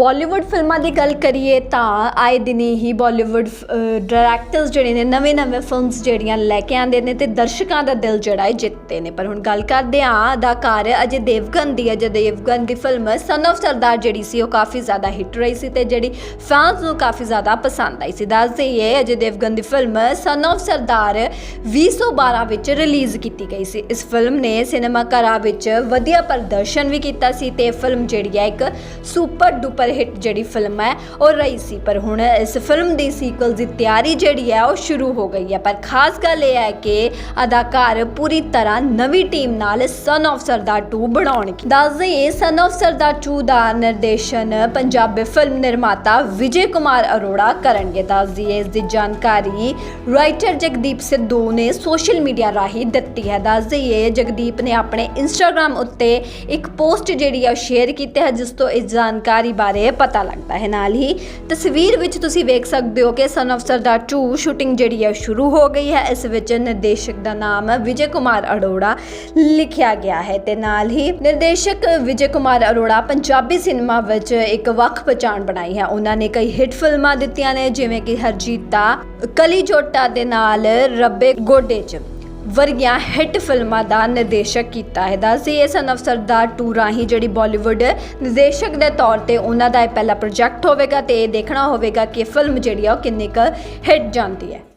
ਬਾਲੀਵੁੱਡ ਫਿਲਮਾਂ ਦੀ ਗੱਲ ਕਰੀਏ ਤਾਂ ਆਏ ਦਿਨੀ ਹੀ ਬਾਲੀਵੁੱਡ ਡਾਇਰੈਕਟਰਸ ਜਿਹੜੇ ਨੇ ਨਵੇਂ-ਨਵੇਂ ਫਿਲਮਸ ਜਿਹੜੀਆਂ ਲੈ ਕੇ ਆਉਂਦੇ ਨੇ ਤੇ ਦਰਸ਼ਕਾਂ ਦਾ ਦਿਲ ਜਿਹੜਾ ਹੈ ਜਿੱਤਦੇ ਨੇ। ਪਰ ਹੁਣ ਗੱਲ ਕਰਦੇ ਹਾਂ ਅਦਾਕਾਰ ਅਜੇ ਦੇਵਗਨ ਦੀ, ਅਜੇ ਦੇਵਗਨ ਦੀ ਫਿਲਮ ਸਨ of ਸਰਦਾਰ ਜਿਹੜੀ ਸੀ ਉਹ ਕਾਫੀ ਜ਼ਿਆਦਾ ਹਿੱਟ ਰਹੀ ਸੀ ਤੇ ਜਿਹੜੀ ਫੈਨਸ ਨੂੰ ਕਾਫੀ ਜ਼ਿਆਦਾ ਪਸੰਦ ਆਈ ਸੀ। ਦੱਸ ਦਈਏ ਅਜੇ ਦੇਵਗਨ ਦੀ ਫਿਲਮ ਸਨ of ਸਰਦਾਰ 2012 ਵਿੱਚ ਰਿਲੀਜ਼ ਕੀਤੀ ਗਈ ਸੀ। ਇਸ ਫਿਲਮ ਨੇ ਸਿਨੇਮਾ ਘਰਾਂ ਵਿੱਚ ਵਧੀਆ ਪ੍ਰਦਰਸ਼ਨ ਵੀ ਕੀਤਾ ਸੀ ਤੇ ਫਿਲਮ ਜਿਹੜੀ ਹੈ ਇੱਕ ਸੁਪਰ ਡੁਪਰ ਹਿੱਟ ਜਿਹੜੀ ਫਿਲਮ ਹੈ, ਉਹ ਰਹੀ ਸੀ। ਪਰ ਹੁਣ ਇਸ ਫਿਲਮ ਦੀ ਸੀਕਵਲ ਦੀ ਤਿਆਰੀ ਜਿਹੜੀ ਹੈ, ਉਹ ਸ਼ੁਰੂ ਹੋ ਗਈ ਹੈ। ਪਰ ਖਾਸ ਗੱਲ ਇਹ ਹੈ ਕਿ ਅਦਾਕਾਰ ਪੂਰੀ ਤਰ੍ਹਾਂ ਨਵੀਂ ਟੀਮ ਨਾਲ ਸਨ of ਸਰਦਾਰ 2 ਬਣਾਉਣਗੇ ਦੱਸ ਦਈਏ ਸਨ of ਸਰਦਾਰ 2 ਦਾ ਨਿਰਦੇਸ਼ਨ ਪੰਜਾਬੀ ਫਿਲਮ ਨਿਰਮਾਤਾ ਵਿਜੇ ਕੁਮਾਰ ਅਰੋੜਾ ਕਰਨਗੇ। ਦੱਸ ਦਈਏ, ਇਸ ਦੀ ਜਾਣਕਾਰੀ ਰਾਈਟਰ ਜਗਦੀਪ ਸਿੱਧੂ ਨੇ ਸੋਸ਼ਲ ਮੀਡੀਆ ਰਾਹੀਂ ਦਿੱਤੀ ਹੈ। ਦੱਸ ਦਈਏ, ਜਗਦੀਪ ਨੇ ਆਪਣੇ ਇੰਸਟਾਗ੍ਰam ਉੱਤੇ ਇੱਕ ਪੋਸਟ ਜਿਹੜੀ ਹੈ ਸ਼ੇਅਰ ਕੀਤੀ ਹੈ, ਜਿਸ ਤੋਂ ਇਸ ਜਾਣਕਾਰੀ ਬਾਰੇ ਪਤਾ ਲੱਗਦਾ ਹੈ। ਨਾਲ ਹੀ ਤਸਵੀਰ ਵਿੱਚ ਤੁਸੀਂ ਵੇਖ ਸਕਦੇ ਹੋ ਕਿ ਸਨ of ਸਰਦਾਰ 2 ਸ਼ੂਟਿੰਗ ਜਿਹੜੀ ਹੈ, ਸ਼ੁਰੂ ਹੋ ਗਈ ਹੈ। ਇਸ ਵਿੱਚ ਨਿਰਦੇਸ਼ਕ ਦਾ ਨਾਮ ਵਿਜੇ ਕੁਮਾਰ ਅਰੋੜਾ ਲਿਖਿਆ ਗਿਆ ਹੈ ਤੇ ਨਾਲ ਹੀ ਨਿਰਦੇਸ਼ਕ ਵਿਜੇ ਕੁਮਾਰ ਅਰੋੜਾ ਪੰਜਾਬੀ ਸਿਨੇਮਾ ਵਿੱਚ ਇੱਕ ਵੱਖ ਪਛਾਣ ਬਣਾਈ ਹੈ। ਉਹਨਾਂ ਨੇ ਕਈ ਹਿੱਟ ਫਿਲਮਾਂ ਦਿੱਤੀਆਂ ਨੇ, ਜਿਵੇਂ ਕਿ ਹਰਜੀਤਾ ਕਲੀ ਜੋਟਾ ਦੇ ਨਾਲ ਰੱਬੇ ਗੋਡੇ 'ਚ। ਵਰਗੀਆਂ ਹਿੱਟ ਫਿਲਮਾਂ ਦਾ ਨਿਰਦੇਸ਼ਕ ਕੀਤਾ ਹੈ। ਦੱਸਦੇ ਇਹ ਸਨ of ਸਰਦਾਰ 2 ਰਾਹੀਂ ਜਿਹੜੀ ਬਾਲੀਵੁੱਡ ਨਿਰਦੇਸ਼ਕ ਦੇ ਤੌਰ ਤੇ ਉਹਨਾਂ ਦਾ ਇਹ ਪਹਿਲਾ ਪ੍ਰੋਜੈਕਟ ਹੋਵੇਗਾ ਤੇ ਇਹ ਦੇਖਣਾ ਹੋਵੇਗਾ ਕਿ ਫਿਲਮ ਜਿਹੜੀ ਆ ਉਹ ਕਿੰਨੀ ਕੁ ਹਿੱਟ ਜਾਂਦੀ ਹੈ।